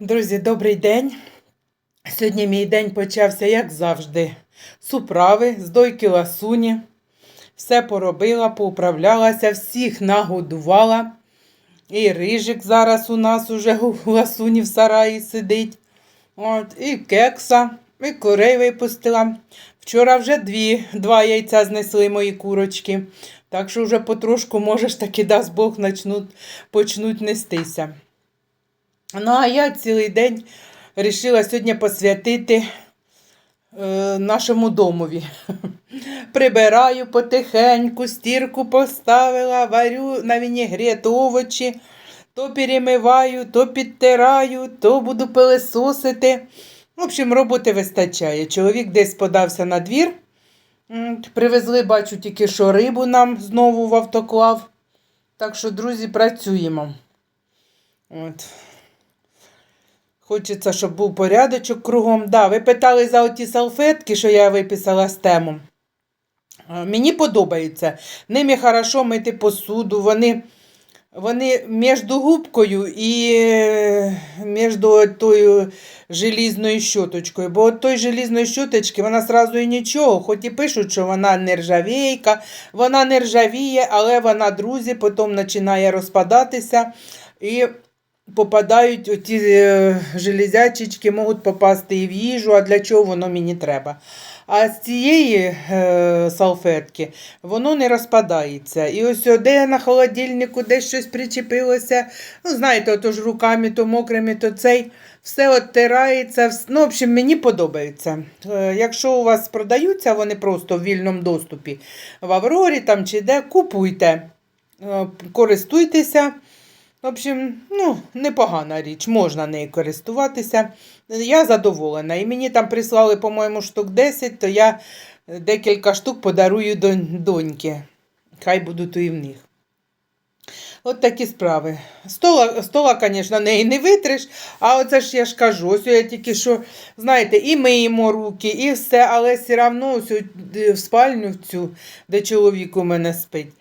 Друзі, добрий день. Сьогодні мій день почався, як завжди, з управи, з дойки ласуні. Все поробила, поуправлялася, всіх нагодувала. І рижик зараз у нас уже у ласуні в сараї сидить. От, і кекса, і курей випустила. Вчора вже дві, два яйця знесли мої курочки. Так що вже потрошку, може ж таки, дасть Бог, почнуть нестися. Ну, а я цілий день вирішила сьогодні посвятити е, нашому домові. Прибираю потихеньку, стірку поставила, варю на вінігрет овочі, то перемиваю, то підтираю, то буду пилисосити. В общем, роботи вистачає. Чоловік десь подався на двір. Привезли, бачу, тільки що рибу нам знову в автоклав. Так що, друзі, працюємо. От. Хочеться, щоб був порядочок кругом. Да, ви питали за оті салфетки, що я виписала з тему. Мені подобається. Ними хорошо мити посуду. Вони, вони між губкою і е, між тою желізною щоточкою. Бо от той желізної щоточки вона сразу і нічого, хоч і пишуть, що вона нержавійка, вона не ржавіє, але вона, друзі, потім починає розпадатися. І попадають оті е, железячечки, можуть попасти і в їжу, а для чого воно мені треба. А з цієї е, салфетки воно не розпадається. І ось де на холодильнику десь щось причепилося. Ну, знаєте, ото ж руками, то мокрими, то цей. Все оттирається. Ну, в общем, мені подобається. Е, якщо у вас продаються, вони просто в вільному доступі в Аврорі там чи де, купуйте, е, користуйтеся. В общем, ну, непогана річ, можна нею користуватися. Я задоволена. І мені там прислали, по-моєму, штук 10, то я декілька штук подарую доньки. Хай будуть і в них. От такі справи. Стола, стола, звісно, неї не витриш, а оце ж я ж кажу, ось я тільки що, знаєте, і миємо руки, і все, але все одно в спальню в цю, де чоловік у мене спить.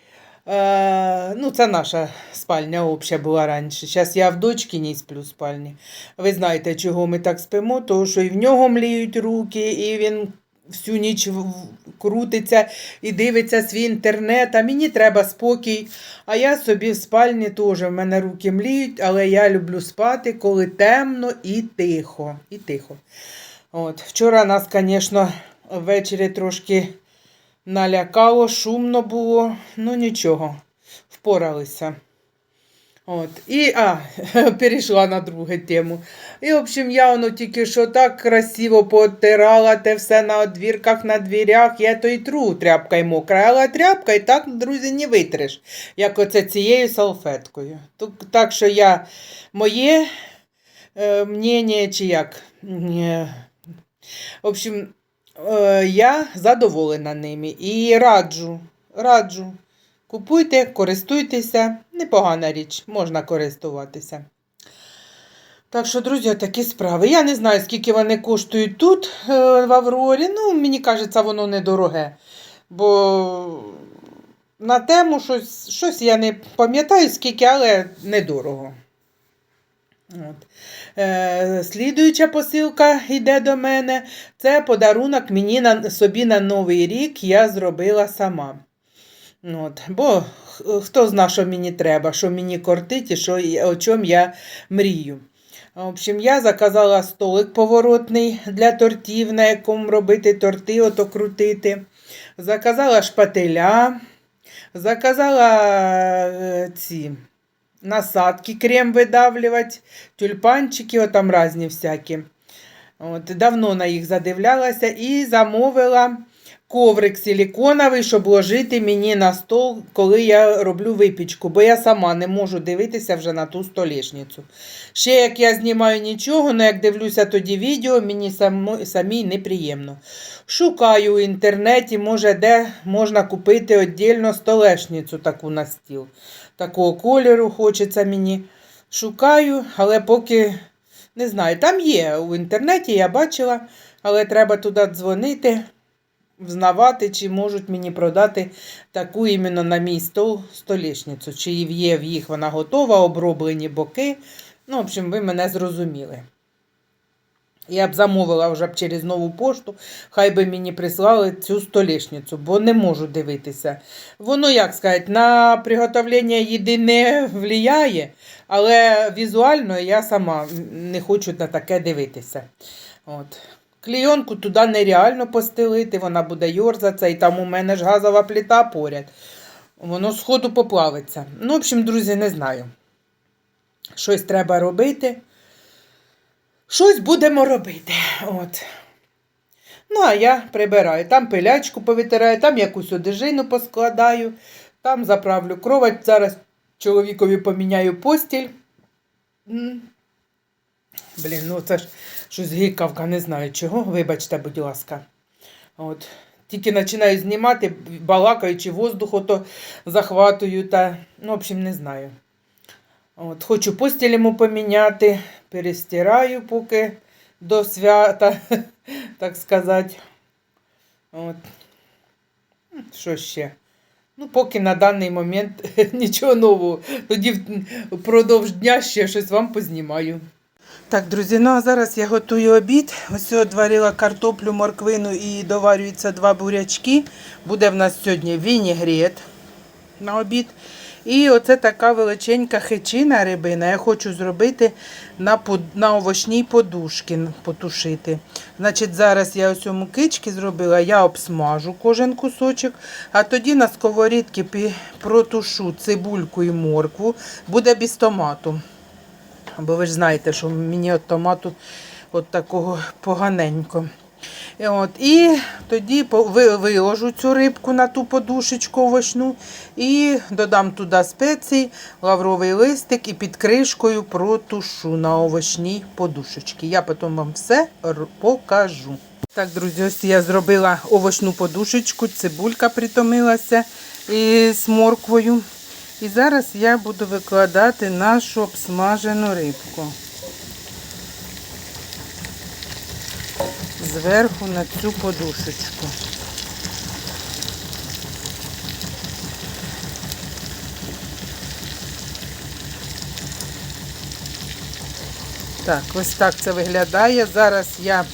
Е, ну, це наша спальня обща була раніше. Зараз я в дочкиній сплю в спальні. Ви знаєте, чого ми так спимо, тому що і в нього мліють руки, і він всю ніч крутиться і дивиться свій інтернет, а мені треба спокій. А я собі в спальні теж в мене руки мліють, але я люблю спати, коли темно і тихо. І тихо. От. Вчора нас, звісно, ввечері трошки налякало, шумно було, ну нічого, впоралися. От. І, а, перейшла на другу тему. І, в общем, я воно тільки що так красиво потирала те все на одвірках, на дверях. Я то й тру тряпкою мокра, але тряпка і так, друзі, не витриш, як оце цією салфеткою. Тук- Так що я моє е, мнення, чи як. Е, в общем, я задоволена ними і раджу, раджу. Купуйте, користуйтеся, непогана річ, можна користуватися. Так що, друзі, такі справи. Я не знаю, скільки вони коштують тут, е, в Аврорі. Ну, мені кажеться, воно недороге. Бо на тему щось, щось я не пам'ятаю, скільки, але недорого. От. Е, слідуюча посилка йде до мене. Це подарунок мені на, собі на Новий рік я зробила сама. От. Бо хто зна, що мені треба, що мені кортить і що, о чому я мрію. В общем, я заказала столик поворотний для тортів, на якому робити торти, ото крутити. Заказала шпателя, заказала е, ці насадки, крем видавлювати, тюльпанчики, отам там різні всякі. От, давно на їх задивлялася і замовила коврик силіконовий, щоб ложити мені на стол, коли я роблю випічку, бо я сама не можу дивитися вже на ту столішницю. Ще як я знімаю нічого, але як дивлюся тоді відео, мені самій неприємно. Шукаю в інтернеті, може, де можна купити віддільно столешницю таку на стіл. Такого кольору хочеться мені. Шукаю, але поки не знаю. Там є в інтернеті, я бачила, але треба туди дзвонити, взнавати, чи можуть мені продати таку іменно на мій стол столішницю. Чи є в їх вона готова, оброблені боки. Ну, в общем, ви мене зрозуміли. Я б замовила вже б через нову пошту, хай би мені прислали цю столішницю, бо не можу дивитися. Воно, як сказати, на приготовлення їди не впливає, але візуально я сама не хочу на таке дивитися. От. Клійонку туди нереально постелити, вона буде йорзатися, і там у мене ж газова плита поряд. Воно з ходу поплавиться. Ну, в общем, друзі, не знаю. Щось треба робити. Щось будемо робити. От. Ну, а я прибираю. Там пилячку повитираю, там якусь одежину поскладаю, там заправлю кровать. Зараз чоловікові поміняю постіль. Блін, ну це ж щось гикавка, не знаю чого. Вибачте, будь ласка. От. Тільки починаю знімати, балакаючи воздух, ото захватую та, ну, в общем, не знаю. От, хочу постіль йому поміняти, перестираю поки до свята, так сказати. От. Що ще? Ну, поки на даний момент нічого нового. Тоді впродовж дня ще щось вам познімаю. Так, друзі, ну а зараз я готую обід. Ось одварила картоплю, морквину і доварюються два бурячки. Буде в нас сьогодні вінігрет на обід. І оце така величенька хичина рибина. Я хочу зробити на, на овочній подушки потушити. Значить, зараз я ось мукички зробила, я обсмажу кожен кусочок, а тоді на сковорідці протушу цибульку і моркву. Буде без томату. Бо ви ж знаєте, що мені от томату от такого поганенько. І, от, і тоді виложу цю рибку на ту подушечку овочну і додам туди спеції, лавровий листик і під кришкою протушу на овочній подушечці. Я потім вам все покажу. Так, друзі, ось я зробила овочну подушечку, цибулька притомилася із морквою. І зараз я буду викладати нашу обсмажену рибку. Зверху на цю подушечку. Так, ось так це виглядає. Зараз я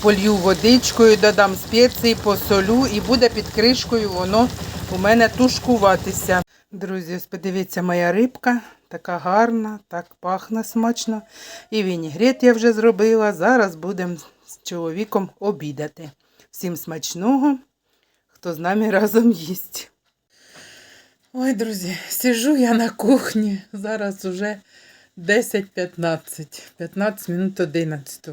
полью водичкою, додам спеції, посолю і буде під кришкою воно у мене тушкуватися. Друзі, ось подивіться, моя рибка така гарна, так пахне смачно. І вінігрет я вже зробила. Зараз будемо з чоловіком обідати. Всім смачного, хто з нами разом їсть. Ой, друзі, сижу я на кухні. Зараз уже 10-15, 15 минут 11.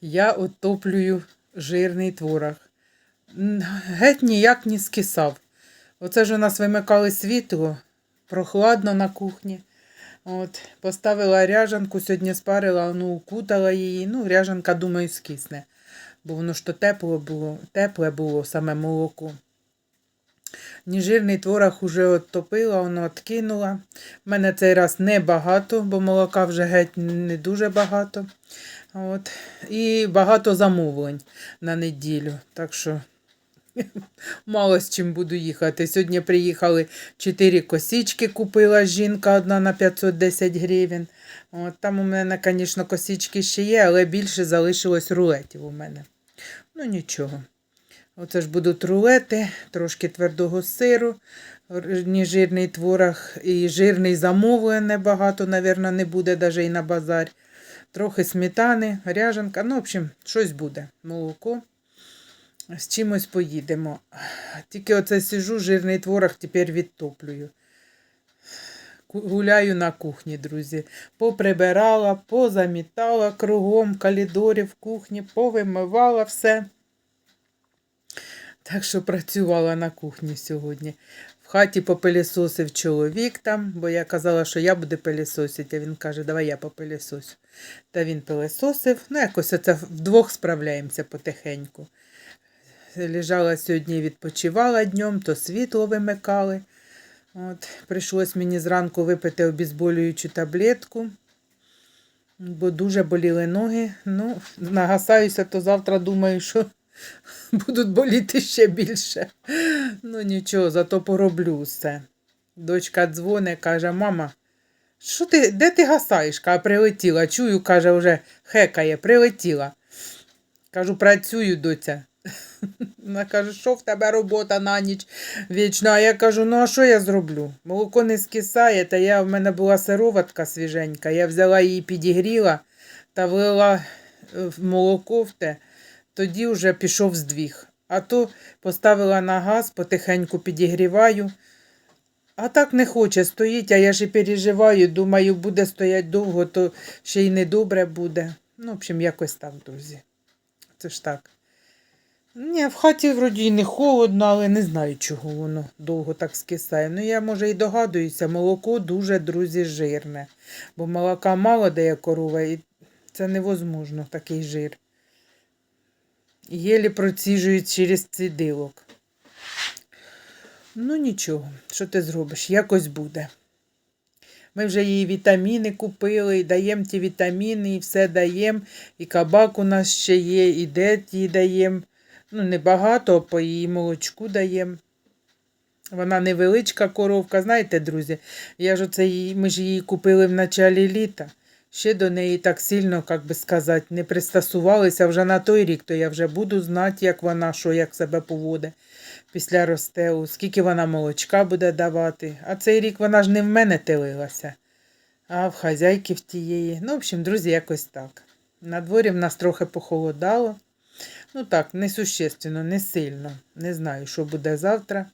Я отоплюю жирний творог. Геть ніяк не скисав. Оце ж у нас вимикали світло, прохладно на кухні. От, поставила ряжанку, сьогодні спарила, ну, укутала її. Ну, ряжанка, думаю, скисне. Бо воно ж то тепло було, тепле було саме молоко. Ніжирний творог уже оттопила, воно откинула. У мене цей раз не багато, бо молока вже геть не дуже багато. От. І багато замовлень на неділю. Так що мало з чим буду їхати. Сьогодні приїхали 4 косички, купила жінка одна на 510 гривень. От, там у мене, звісно, косички ще є, але більше залишилось рулетів у мене. Ну нічого. Оце ж будуть рулети, трошки твердого сиру, ніжирний творог і жирний замовлений небагато, напевно, не буде навіть і на базар. Трохи сметани, ряжанка, ну, в общем, щось буде. Молоко. З чимось поїдемо. Тільки оце сижу, жирний творог тепер відтоплюю. Гуляю на кухні, друзі. Поприбирала, позамітала кругом калідорів в кухні, повимивала все. Так що працювала на кухні сьогодні. В хаті попилісосив чоловік там, бо я казала, що я буду пилісосити, а він каже, давай я попилісосю. Та він пилісосив. Ну, якось оце вдвох справляємося потихеньку. Лежала сьогодні, відпочивала днем, то світло вимикали. От, прийшлось мені зранку випити обізболюючу таблетку, бо дуже боліли ноги. Ну, нагасаюся, то завтра думаю, що будуть боліти ще більше. Ну нічого, зато пороблю все. Дочка дзвоне, каже, мама, Що ти, де ти гасаєш? Каже, прилетіла. Чую, каже, вже хекає, прилетіла. Кажу, працюю, доця. Вона каже, що в тебе робота на ніч вічно. А я кажу, ну а що я зроблю? Молоко не скисає, та я в мене була сироватка свіженька. Я взяла її, підігріла та влила е, молоко в те, тоді вже пішов здвіг. А то поставила на газ, потихеньку підігріваю. А так не хоче стоїть, а я ж і переживаю, думаю, буде стоять довго, то ще й недобре буде. Ну, в общем, якось так, друзі. Це ж так. Ні, в хаті вроді не холодно, але не знаю, чого воно довго так скисає. Ну, я, може, і догадуюся, молоко дуже, друзі, жирне. Бо молока мало дає корова, і це невозможно, такий жир. Єлі проціжують через цидилок. Ну нічого, що ти зробиш? Якось буде. Ми вже їй вітаміни купили, і даємо ті вітаміни, і все даємо. І кабак у нас ще є, і дет їй даємо. Ну, небагато, по її молочку даємо. Вона невеличка коровка, знаєте, друзі, я ж оце її, ми ж її купили в началі літа. Ще до неї так сильно, як би сказати, не пристосувалися вже на той рік, то я вже буду знати, як вона, що, як себе поводить після розстелу, скільки вона молочка буде давати. А цей рік вона ж не в мене телилася, а в хазяйки в тієї. Ну, в общем, друзі, якось так. На дворі в нас трохи похолодало. Ну так, несущественно, не сильно. Не знаю, що буде завтра.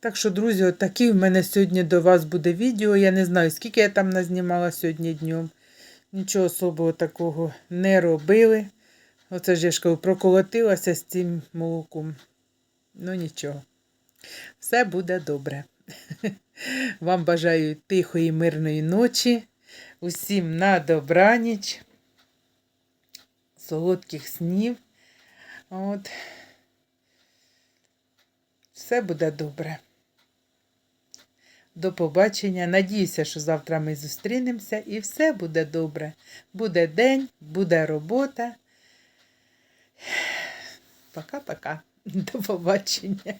Так що, друзі, отакі в мене сьогодні до вас буде відео. Я не знаю, скільки я там назнімала сьогодні днем. Нічого особого такого не робили. Оце ж я ж кажу, проколотилася з цим молоком. Ну нічого. Все буде добре. Вам бажаю тихої, мирної ночі. Усім на добраніч, солодких снів. От. Все буде добре. До побачення. Надіюся, що завтра ми зустрінемося і все буде добре. Буде день, буде робота. Пока-пока. До побачення.